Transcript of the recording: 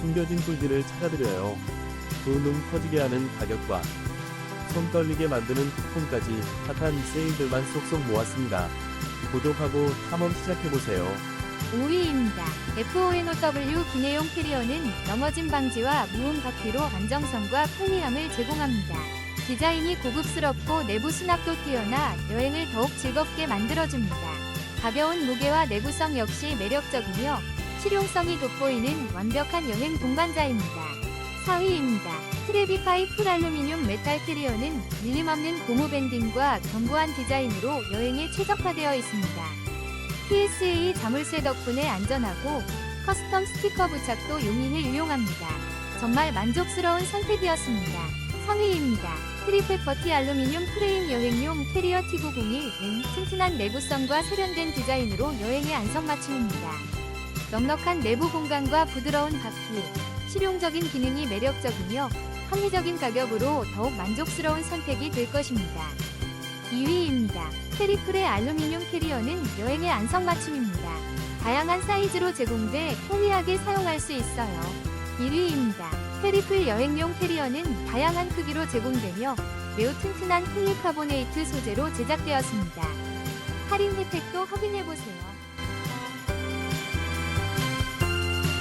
숨겨진 꿀들을 찾아드려요. 두눈 커지게 하는 가격과 손 떨리게 만드는 쿠폰까지 핫한 세일들만 쏙쏙 모았습니다. 구독하고 탐험 시작해보세요. 5위입니다. FONOW 기내용 캐리어는 넘어짐 방지와 무음 바퀴로 안정성과 편리함을 제공합니다. 디자인이 고급스럽고 내부 수납도 뛰어나 여행을 더욱 즐겁게 만들어줍니다. 가벼운 무게와 내구성 역시 매력적이며 실용성이 돋보이는 완벽한 여행 동반자입니다. 4위입니다. 트레비 파이 풀 알루미늄 메탈 캐리어는 밀림 없는 고무 밴딩과 견고한 디자인으로 여행에 최적화되어 있습니다. PSA 자물쇠 덕분에 안전하고 커스텀 스티커 부착도 용이해 유용합니다. 정말 만족스러운 선택이었습니다. 3위입니다. 트리플 버티 알루미늄 프레임 여행용 캐리어 T901은 튼튼한 내구성과 세련된 디자인으로 여행에 안성맞춤입니다. 넉넉한 내부 공간과 부드러운 바퀴, 실용적인 기능이 매력적이며 합리적인 가격으로 더욱 만족스러운 선택이 될 것입니다. 2위입니다. 트리플의 알루미늄 캐리어는 여행의 안성맞춤입니다. 다양한 사이즈로 제공돼 편리하게 사용할 수 있어요. 1위입니다. 트리플 여행용 캐리어는 다양한 크기로 제공되며 매우 튼튼한 폴리카보네이트 소재로 제작되었습니다. 할인 혜택도 확인해보세요.